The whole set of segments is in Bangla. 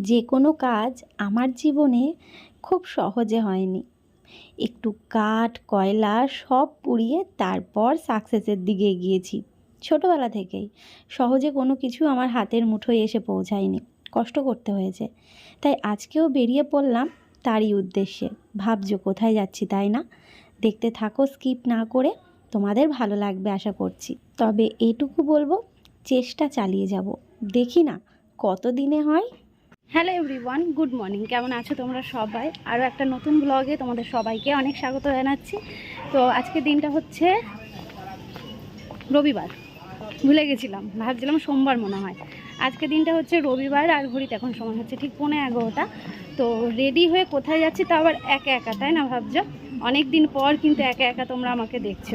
যে কোনো কাজ আমার জীবনে খুব সহজে হয়নি। একটু কাঠ, কয়লা সব পুড়িয়ে তারপর সাকসেসের দিকে এগিয়েছি। ছোটোবেলা থেকেই। সহজে কোনো কিছু আমার হাতের মুঠোয় এসে পৌঁছায়নি। কষ্ট করতে হয়েছে। তাই আজকেও বেরিয়ে পড়লাম তারই উদ্দেশ্যে। ভাবছ কোথায় যাচ্ছি তাই না? দেখতে থাকো স্কিপ না করে। তোমাদের ভালো লাগবে আশা করছি। তবে এটুকু বলব, চেষ্টা চালিয়ে যাব। দেখি না কত দিনে হয়। হ্যালো এভরিওয়ান গুড মর্নিং কেমন আছো তোমরা সবাই? আরও একটা নতুন ব্লগে তোমাদের সবাইকে অনেক স্বাগত জানাচ্ছি। তো আজকে দিনটা হচ্ছে রবিবার। ভুলে গেছিলাম, ভাবছিলাম সোমবার মনে হয়। আজকে দিনটা হচ্ছে রবিবার আর ঘড়িতে এখন সময় হচ্ছে ঠিক পৌনে এগারোটা। তো রেডি হয়ে কোথায় যাচ্ছি তা আবার একা একা, তাই না ভাবছ? অনেক দিন পর কিন্তু একা একা তোমরা আমাকে দেখছ।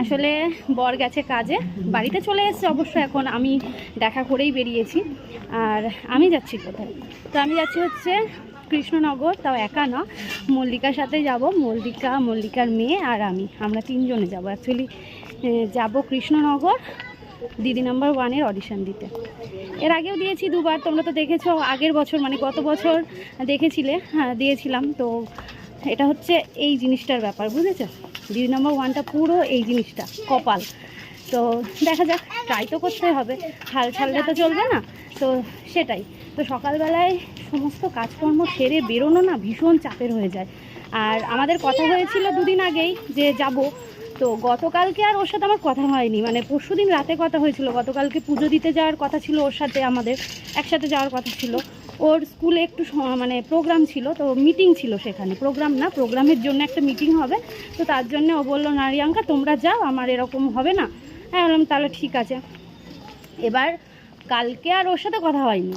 আসলে বর গেছে কাজে, বাড়িতে চলে এসছে অবশ্য এখন, আমি দেখা করেই বেরিয়েছি। আর আমি যাচ্ছি কোথায়? তো আমি যাচ্ছি হচ্ছে কৃষ্ণনগর, তাও একা না, মল্লিকার সাথে যাব, মল্লিকা, মল্লিকার মেয়ে আর আমি। আমরা তিনজনে যাব। অ্যাকচুয়ালি যাব কৃষ্ণনগর দিদি নাম্বার ওয়ানের অডিশন দিতে। এর আগেও দিয়েছি দুবার, তোমরা তো দেখেছ, আগের বছর মানে গত বছর দেখেছিলে হ্যাঁ দিয়েছিলাম। তো এটা হচ্ছে এই জিনিসটার ব্যাপার, বুঝেছ? দিদি নাম্বার ওয়ানটা পুরো এই জিনিসটা, কপাল। তো দেখা যাক ট্রাই তো করতে হবে। হাল ছাড়লে তো চলবে না, তো সেটাই। তো সকালবেলায় সমস্ত কাজকর্ম সেরে বেরোনো না, ভীষণ চাপের হয়ে যায়। আর আমাদের কথা হয়েছিল দুদিন আগেই যে যাব তো গতকালকে আর ওর সাথে আমার কথা হয়নি। মানে পরশু দিন রাতে কথা হয়েছিল। গতকালকে পুজো দিতে যাওয়ার কথা ছিল ওর সাথে, আমাদের একসাথে যাওয়ার কথা ছিল। ওর স্কুলে একটু মানে প্রোগ্রাম ছিল, তো মিটিং ছিল সেখানে। প্রোগ্রাম না প্রোগ্রামের জন্য একটা মিটিং হবে। তো তার জন্য ও বলল নারিয়াঙ্কা তোমরা যাও, আমার এরকম হবে না। হ্যাঁ বললাম, তাহলে ঠিক আছে। এবার কালকে আর ওর সাথে কথা হয়নি।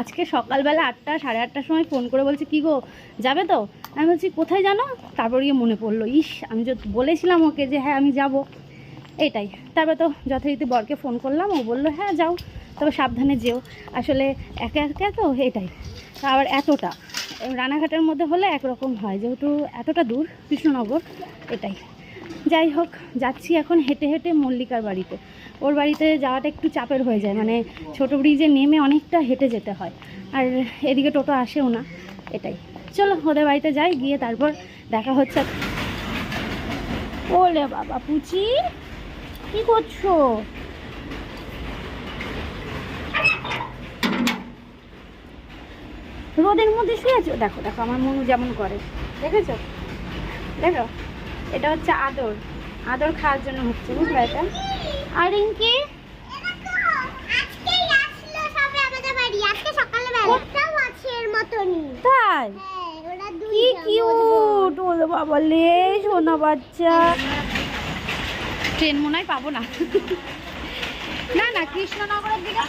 আজকে সকালবেলা আটটা, সাড়ে আটটার সময় ফোন করে বলছে, কী গো, যাবে তো? আমি বলছি, কোথায় জানো? তারপর গিয়ে মনে পড়ল, ইস, আমি যে বলেছিলাম ওকে যে হ্যাঁ আমি যাব। এটাই। তারপর তো যথারীতি বরকে ফোন করলাম, ও বলল হ্যাঁ যাও। তবে সাবধানে যেও। আসলে একা একা তো এটাই। আবার এতটা। রানাঘাটের মধ্যে হলে একরকম হয়, যেহেতু এতটা দূর, কৃষ্ণনগর, এটাই। যাই হোক, যাচ্ছি এখন হেঁটে হেঁটে মল্লিকার বাড়িতে। ওর বাড়িতে যাওয়াটা একটু চাপের হয়ে যায় মানে ছোটো ব্রিজে নেমে অনেকটা হেঁটে যেতে হয়। আর এদিকে টোটো আসেও না, এটাই। চলো ওদের বাড়িতে যাই গিয়ে তারপর দেখা হচ্ছে। ওলে বাবা পুচি কি করছ? রোদের মধ্যে শুয়েছো দেখো দেখো আমার মনু যেমন করে। দেখেছ? দেখো এটা হচ্ছে আদর। আদর খাওয়ার জন্য হচ্ছে বুঝলে এটা? আর রিঙ্কি? তাই? কি কিউট ওলে বাবা লে সোনা বাচ্চা। ট্রেন মনে হয় পাবো না। না না কৃষ্ণনগরের দিকে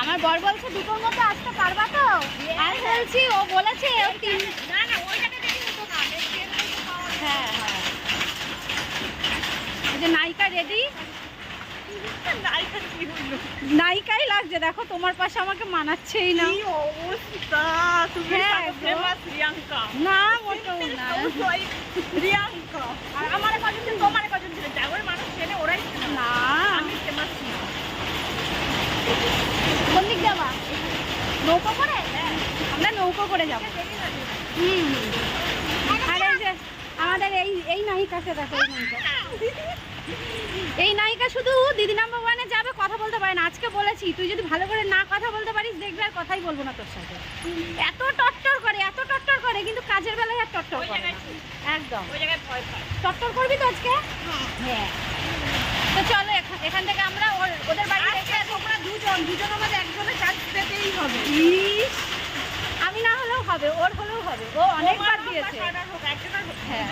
আমার বর বলছে দুটোর মধ্যে আসতে পারবা তো? আমি বলছি ও বলেছে ও তিন না না ওইটাকে হ্যাঁ হ্যাঁ। নায়িকা রেডি। নায়িকাই লাগছে দেখো তোমার পাশে আমাকে মানাচ্ছেই না। হ্যাঁ, না মোটেও না। ওই আর আমার কজন ছিল তোমার কজন ছিল জাগর মানুষ চেনে ওরাই না। আমি ফেমাস ছিল কোন দিক যাবা নৌকো করে? আমরা নৌকো করে যাব। হুম। আর এই যে আমাদের এই এই নায়িকাকে দেখো এই নায়িকা। এই নায়িকা শুধু দিদি নাম্বার ওয়ানে যাবে কথা বলতে পারে না। আজকে বলেছি তুই যদি ভালো করে না কথা বলতে পারিস দেখবি আর কথাই বলব না তোর সাথে। এত টট্টর করে এত টট্টর করে কিন্তু কাজের বেলায় আর টট্টর করে। একদম। ওই জায়গায় ভয় পায়। টট্টর করবি তো আজকে? হ্যাঁ। তো চলো এখান এখান থেকে আমরা ওর- ওদের বাড়ি তোমরা দুজন। দুজনের মধ্যে একজনের চান্স পেতেই হবে। আমি না হলেও হবে ওর হলেও হবে। ও অনেকবার দিয়েছে। হ্যাঁ।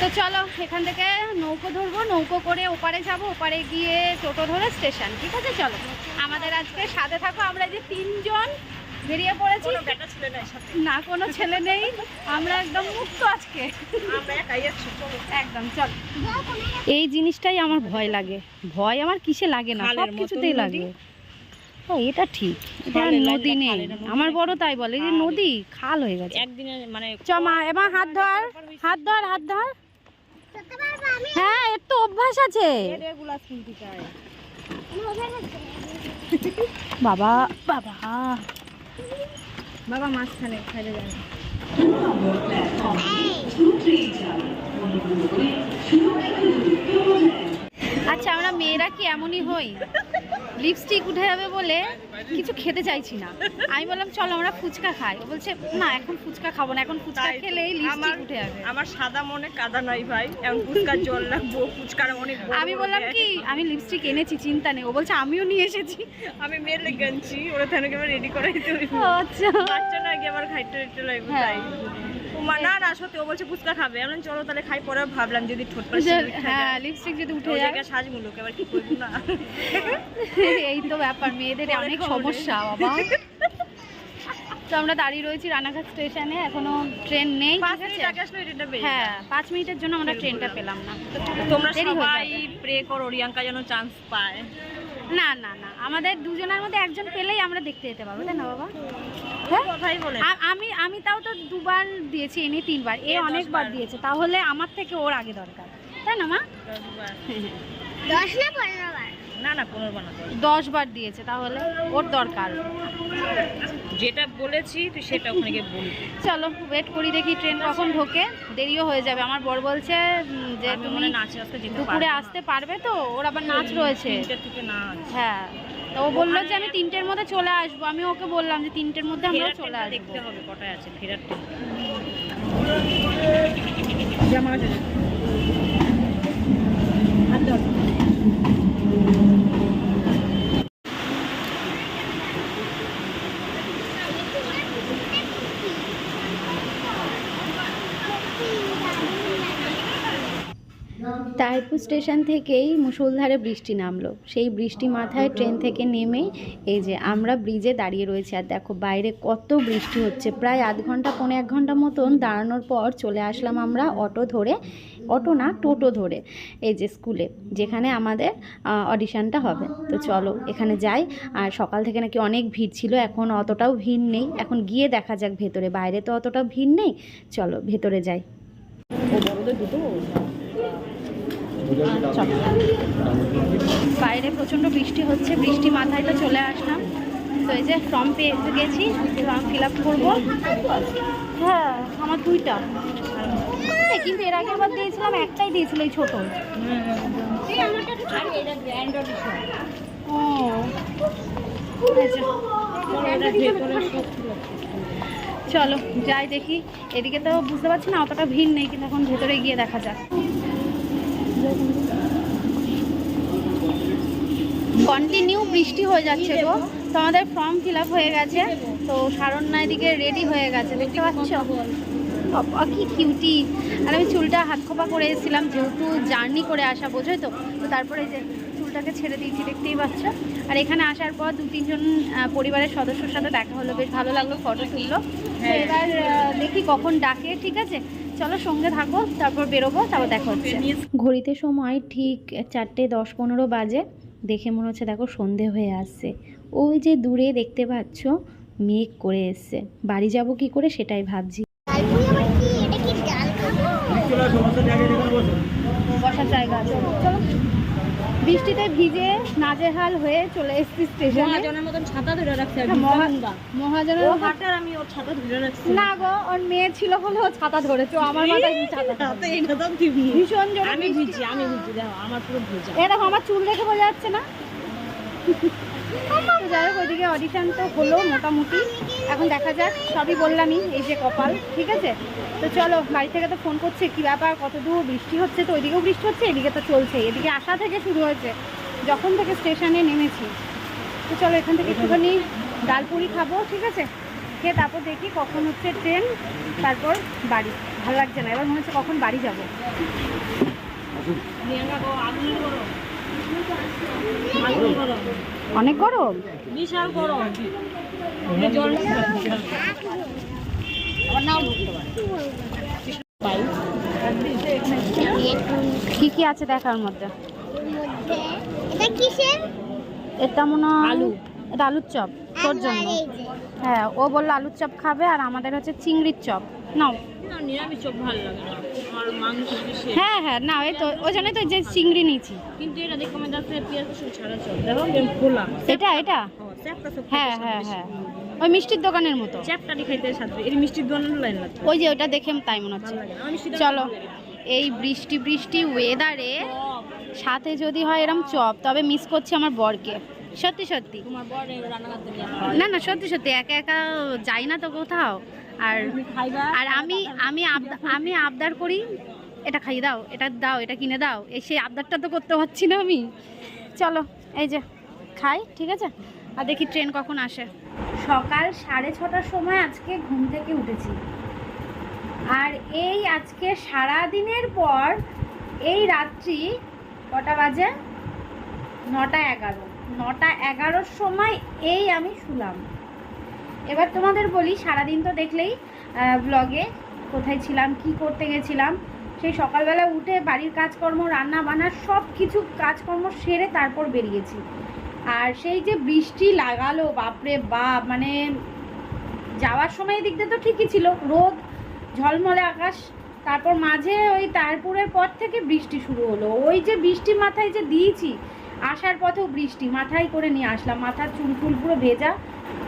তো চলো এখান থেকে নৌকো ধরবো নৌকো করে ওপারে যাব ওপারে গিয়ে টোটো ধরে স্টেশন ঠিক আছে? চলো। আমাদের আজকে সাথে থাকো আমরা যে তিনজন বেরিয়ে পড়েছি। কোনো বেটা ছিল না কোনো ছেলে নেই। আমরা একদম মুক্ত আজকে। একদম চল। এই জিনিসটাই আমার ভয় লাগে। ভয় আমার কিসে লাগে না? সব কিছুতেই লাগে। ও এটা ঠিক। এটা নদী নেই। আমার বড় তাই বলে যে নদী খাল হয়ে গেছে। একদিনে মানে চ মা এবার হাত ধর হাত ধর হাত ধর। হ্যাঁ এর তো অভ্যাস আছে। বাবা বাবা। বাবা মাঝখানে খাইলে আচ্ছা আমরা মেয়েরা কি এমনই হই? লিপস্টিক উঠে যাবে বলে কিছু খেতে চাইছি না। আমি বললাম চলো আমরা ফুচকা খাই। ও বলছে না এখন ফুচকা খাব না এখন ফুচকা। খেলেই লিপস্টিক আমার উঠে যাবে। আমার সাদা মনে কাদা নাই ভাই এখন ফুচকার জল লাগবো ফুচকার অনেক আমি বললাম কি আমি লিপস্টিক এনেছি চিন্তা নেই। ও বলছে আমিও নিয়ে এসেছি। আমি মেলে গেছি ওরা থানে আবার রেডি করে দিতে আচ্ছা। বাচ্চা না গিয়ে আবার খাইতে একটু লাগবে হ্যাঁ। তাই। মা না না সত্যি ও বলছে ফুচকা খাবে। আমি চলো তাহলে খাই। পরে ভাবলাম যদি ঠোঁট হ্যাঁ লিপস্টিক যদি উঠে যায়। সাজমুলুক এবার কি করব না? এই তো ব্যাপার মেয়েদের অনেক সমস্যা বাবা। তো আমরা দাঁড়িয়ে রয়েছি রানাঘাট স্টেশনে এখনও ট্রেন নেই হ্যাঁ পাঁচ মিনিটের জন্য আমরা ট্রেনটা পেলাম না। তোমরা সবাই প্রে করো রিয়াঙ্কা যেন চান্স পায়। না না না। আমাদের দুজনের মধ্যে একজন পেলেই আমরা দেখতে যেতে পারব তাই না বাবা? হ্যাঁ? কথাই বলে। আ- আমি আমি তাও তো দুবার দিয়েছি এনে তিনবার। এ এ অনেকবার দিয়েছে। তাহলে আমার থেকে ওর আগে দরকার তাই না মা? দশ না পনেরো বার? না না পনেরো হবে। দশ বার। দিয়েছে তাহলে ওর দরকার। যেটা বলেছি তুই সেটা ওখানে গিয়ে বলবি চলো ওয়েট করি দেখি ট্রেন কখন ঢোকে। দেরিও হয়ে যাবে। আমার বর বলছে যে আমি তুমি নাচে আসতে যেতে দুপুরে আসতে পারবে তো ওর আবার নাচ রয়েছে। তিনটে থেকে নাচ। হ্যাঁ তো ও বলল যে আমি তিনটের মধ্যে চলে আসব। আমি ওকে বললাম যে তিনটের মধ্যে আমরা চলে আসব। দেখতে হবে কটায় আছে ফেরার ট্রেন জামা আছে তারপুর স্টেশন থেকেই মুষলধারে বৃষ্টি নামলো। সেই বৃষ্টি মাথায় ট্রেন থেকে নেমে এই যে আমরা ব্রিজে দাঁড়িয়ে রয়েছি। আর দেখো, বাইরে কত বৃষ্টি হচ্ছে। প্রায় আধ ঘণ্টা, পৌনে এক ঘণ্টা মতন দাঁড়ানোর পর চলে আসলাম আমরা অটো ধরে অটো না, টোটো ধরে এই যে স্কুলে যেখানে আমাদের অডিশানটা হবে। তো চলো, এখানে যাই। আর সকাল থেকে নাকি অনেক ভিড় ছিল, এখন অতটাও ভিড় নেই। এখন গিয়ে দেখা যাক ভেতরে। বাইরে তো অতটাও ভিড় নেই। চলো, ভেতরে যাই। বাইরে প্রচণ্ড বৃষ্টি হচ্ছে। বৃষ্টি মাথায় তো চলে আসলাম। তো এই যে ফর্ম পেয়ে গেছি ফর্ম ফিল আপ করব। হ্যাঁ আমার দুইটা। এই, কিন্তু এর আগের বার দিয়েছিলাম একটাই দিয়েছিল এই ছোটো। ও। আচ্ছা। চলো যাই দেখি। এদিকে তো বুঝতে পারছি না অতটা ভিড় নেই কিন্তু এখন ভেতরে গিয়ে দেখা যাক। কন্টিনিউ বৃষ্টি হয়ে যাচ্ছে গো। তো আমাদের ফর্ম ফিল আপ হয়ে গেছে। তো সারণ্যা এদিকে রেডি হয়ে গেছে দেখতে পাচ্ছ? বাবা, কি কিউটি আর আমি চুলটা হাত খোপা করে এসেছিলাম যেহেতু জার্নি করে আসা বোঝোই তো? তো তারপরে যে চুলটাকে ছেড়ে দিয়েছি দেখতেই পাচ্ছ। আর এখানে আসার পর দু তিনজন পরিবারের সদস্যর সাথে দেখা হলো বেশ ভালো লাগল ফটো তুললো। তো এবার দেখি কখন ডাকে ঠিক আছে? চলো সঙ্গে থাকো তারপর বেরোবো তারপর দেখা হচ্ছে। ঘড়িতে সময় ঠিক চারটে দশ পনেরো বাজে। দেখে মনে হচ্ছে দেখো সন্ধে হয়ে আসছে। ওই যে দূরে দেখতে পাচ্ছ মেঘ করে এসছে। বাড়ি যাব কি করে সেটাই ভাবছি। বসার জায়গা আছে। চলো। বৃষ্টিতে ভিজে নাজেহাল হয়ে চলে এসেছি স্টেশনে। মহাজনের মতন ছাতা ধরে রাখছে মহাজনের হাটার আমি ওর ছাতা ধরে রাখছি। না গো ওর মেয়ে ছিল বলে ও ছাতা ধরেছে আমার মাথায় ছাতা এটা তো ভীষণ জোরে আমি বৃষ্টি। ভিজি আমি ভিজি দেখো আমার পুরো ভিজা। এ দেখো আমার চুল দেখে বোঝা যাচ্ছে না? যাই হোক ওইদিকে অডিশন তো হলো মোটামুটি। এখন দেখা যাক সবই বললামই এই যে কপাল ঠিক আছে? তো চলো বাড়ি থেকে তো ফোন করছে কি ব্যাপার কত দূর বৃষ্টি হচ্ছে তো ওইদিকেও বৃষ্টি হচ্ছে এদিকে তো চলছে। এদিকে আসা থেকে শুরু হয়েছে যখন থেকে স্টেশনে নেমেছি। তো চলো এখান থেকে একটুখানি ডালপুরি খাব ঠিক আছে? খেয়ে তারপর দেখি কখন হচ্ছে ট্রেন তারপর বাড়ি। ভালো লাগছে না এবার মনে হচ্ছে কখন বাড়ি যাব। আগুন অনেক গরম? বিশাল গরম। কি কি আছে দেখার মধ্যে? মধ্যে এটা কিসের? এটা মনে আলু। এটা আলুর চপ তোর জন্য। হ্যাঁ ও বলল আলুর চপ খাবে আর আমাদের হচ্ছে চিংড়ির চপ। নাও। লাগে হ্যাঁ হ্যাঁ না ওই তো ওই জন্যই তো যে চিংড়ি নিয়েছি। কিন্তু এটা দেখো আমার যাচ্ছে পেঁয়াজ রসুন ছাড়া চল দেখো খোলা। এটা এটা? হ্যাঁ, হ্যাঁ হ্যাঁ হ্যাঁ। ওই মিষ্টির দোকানের মতো। চ্যাপটাটি খাইতে বেশি। এর মিষ্টির দোকান লাইন লাগবে। ওই যে ওটা দেখে তাই মনে হচ্ছে। লাগে চলো লাগে। এই বৃষ্টি বৃষ্টি ওয়েদারে সাথে যদি হয় এরম চপ তবে মিস করছি আমার বরকে। সত্যি সত্যি। এই না না সত্যি সত্যি। একা একা যাই না তো কোথাও। আর আর আমি আমি আমি আবদার করি এটা খাইয়ে দাও এটা দাও এটা কিনে দাও। এই সেই আবদারটা তো করতে পারছি না আমি। চলো এই যে খাই ঠিক আছে? আর দেখি ট্রেন কখন আসে। সকাল সাড়ে ছটার সময় আজকে ঘুম থেকে উঠেছি। আর এই আজকে সারা দিনের পর এই রাত্রি কটা বাজে? নটা এগারো। নটা এগারোর সময় এই আমি শুলাম। এবার তোমাদের বলি, সারাদিন তো দেখলেই ব্লগে কোথায় ছিলাম, কি করতে গেছিলাম। সেই সকালবেলা উঠে বাড়ির কাজকর্ম, রান্না বান্না সব কিছু কাজকর্ম সেরে তারপর বেরিয়েছি। আর সেই যে বৃষ্টি লাগালো, বাপরে বাপ মানে যাওয়ার সময় এদিক দিয়ে তো ঠিকই ছিল। রোদ, ঝলমলে আকাশ, তারপর মাঝে ওই তারপুরের পর থেকে বৃষ্টি শুরু হলো। ওই যে বৃষ্টি মাথায় যে দিয়েছি, আসার পথেও বৃষ্টি, মাথায় করে নিয়ে আসলাম। মাথার চুল টুল পুরো ভেজা।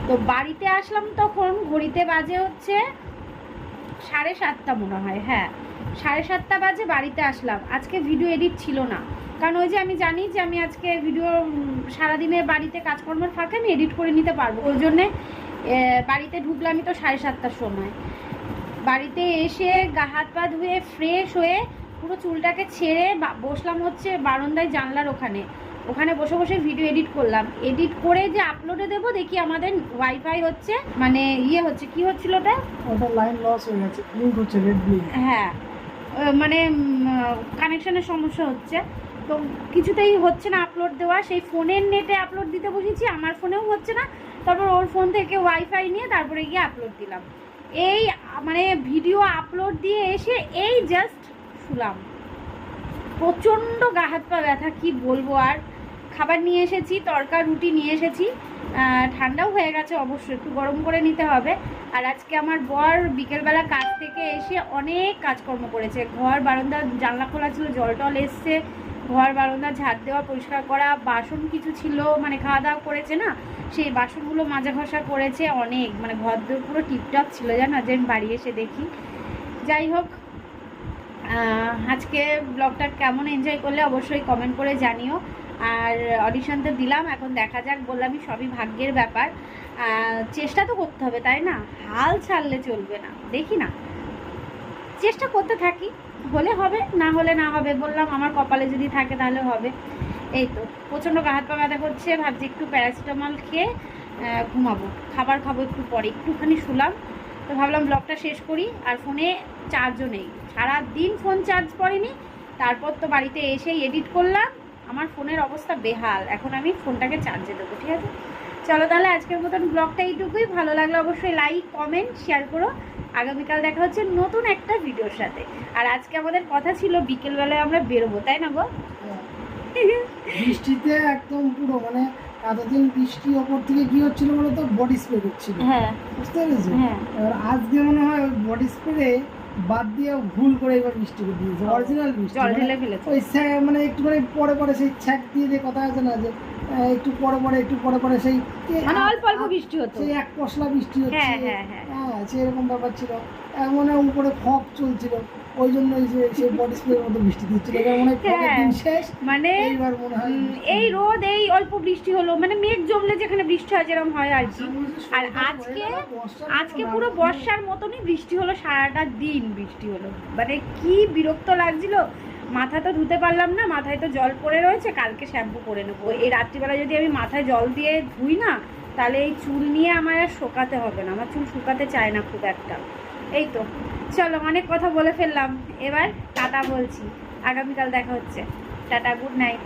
তো বাড়িতে আসলাম তখন ঘড়িতে বাজে হচ্ছে সাড়ে সাতটা মনে হয় হ্যাঁ। সাড়ে সাতটা বাজে বাড়িতে আসলাম। আজকে ভিডিও এডিট ছিল না। কারণ ওই যে আমি জানি যে আমি আজকে ভিডিও সারাদিনে বাড়িতে কাজকর্মের ফাঁকে আমি এডিট করে নিতে পারব। ওই জন্যে বাড়িতে ঢুকলামই তো সাড়ে সাতটার সময়। বাড়িতে এসে গা হাত পা ধুয়ে ফ্রেশ হয়ে পুরো চুলটাকে ছেড়ে বসলাম হচ্ছে বারান্দায় জানলার ওখানে। ওখানে বসে বসে ভিডিও এডিট করলাম। এডিট করে যে আপলোডে দেবো দেখি আমাদের ওয়াইফাই হচ্ছে মানে ইয়ে হচ্ছে কি হচ্ছিল ওটা? ওটা লাইন লস হয়ে গেছে ব্লিঙ্ক হচ্ছে রেড হ্যাঁ মানে কানেকশনের সমস্যা হচ্ছে। তো কিছুতেই হচ্ছে না আপলোড দেওয়া। সেই ফোনের নেটে আপলোড দিতে বসেছি আমার ফোনেও হচ্ছে না। তারপর ওর ফোন থেকে ওয়াইফাই নিয়ে তারপরে গিয়ে আপলোড দিলাম। এই মানে ভিডিও আপলোড দিয়ে এসে এই জাস্ট শুলাম। প্রচণ্ড গা হাত পা ব্যথা কি বলব আর? খাবার নিয়ে এসেছি, তরকা, রুটি নিয়ে এসেছি। ঠান্ডাও হয়ে গেছে অবশ্যই একটু গরম করে নিতে হবে। আর আজকে আমার বর বিকেলবেলা কাজ থেকে এসে অনেক কাজকর্ম করেছে। ঘর, বারান্দা, জানলা খোলা ছিল, জল টল এসছে। ঘর, বারান্দা ঝাড় দেওয়া, পরিষ্কার করা, বাসন কিছু ছিল মানে খাওয়া দাওয়া করেছে না? সেই বাসনগুলো মাজা ঘষা করেছে অনেক মানে ঘর পুরো টিপটপ ছিল, জানো? যে আমি বাড়ি এসে দেখি। যাই হোক আজকে ব্লগটা কেমন এনজয় করলে অবশ্যই কমেন্ট করে জানিও। আর অডিশন তো দিলাম, এখন দেখা যাক, বললামই সবই ভাগ্যের ব্যাপার। চেষ্টা তো করতে হবে, তাই না? হাল ছাড়লে চলবে না, দেখি না। চেষ্টা করতে থাকি, হলে হবে, না হলে না হবে, বললাম, আমার কপালে যদি থাকে তাহলে হবে। এই তো, প্রচণ্ড গা হাত পা ব্যথা করছে, ভাবছি একটু প্যারাসিটামল খেয়ে ঘুমাবো। খাবার খাব একটু পরে, একটুখানি শুলাম, তো ভাবলাম ব্লগটা শেষ করি, আর ফোনে চার্জও নেই। সারা দিন ফোন চার্জ পড়েনি, তারপর তো বাড়িতে এসেই এডিট করলাম আমার ফোনের অবস্থা বেহাল। এখন আমি ফোনটাকে চার্জে দেবো ঠিক আছে? চলো তাহলে আজকের মতন ব্লগটা এইটুকুই। ভালো লাগলে অবশ্যই লাইক কমেন্ট শেয়ার করো। আগামীকাল দেখা হচ্ছে নতুন একটা ভিডিওর সাথে। আর আজকে আমাদের কথা ছিল বিকেলবেলায় আমরা বেরোবো তাই না গো? বৃষ্টিতে একদম পুরো মানে এতদিন বৃষ্টি ওপর থেকে কি হচ্ছিল বলতো? বডি স্প্রে করছিল। হ্যাঁ। বুঝতে পেরেছ? হ্যাঁ। এবার আজকে মনে হয় বডি স্প্রে বাদ দিয়ে ভুল করে এবার বৃষ্টি করে দিয়েছে অরিজিনাল ফেলেছে। ওই মানে একটুখানি পরে পরে সেই ছ্যাক দিয়ে যে কথা আছে না যে একটু পরে পরে একটু পরে পরে সেই মানে অল্প অল্প বৃষ্টি হচ্ছে সেই এক পশলা বৃষ্টি হচ্ছে হ্যাঁ হ্যাঁ হ্যাঁ। হ্যাঁ সেরকম ব্যাপার ছিল। এমন উপরে ফগ চলছিল। ওই জন্য সেই বডি স্প্রের মতো বৃষ্টি দিচ্ছিল এবার মনে হয় হ্যাঁ। শেষ। মানে হয় এই রোদ এই অল্প বৃষ্টি হলো। মানে মেঘ জমলে যেখানে বৃষ্টি হয় যেরকম হয় আর কি। আর আজকে আজকে পুরো বর্ষার মতনই বৃষ্টি হলো সারাটা দিন বৃষ্টি হলো। মানে কি বিরক্ত লাগছিল। মাথা তো ধুতে পারলাম না মাথায় তো জল পড়ে রয়েছে কালকে শ্যাম্পু করে নেব। এই রাত্রিবেলা যদি আমি মাথায় জল দিয়ে ধুই না তাহলে এই চুল নিয়ে আমার আর শোকাতে হবে না। আমার চুল শুকাতে চায় না খুব একটা। এই তো। চলো, অনেক কথা বলে ফেললাম। এবার টাটা বলছি। আগামীকাল দেখা হচ্ছে। Ta ta, good night.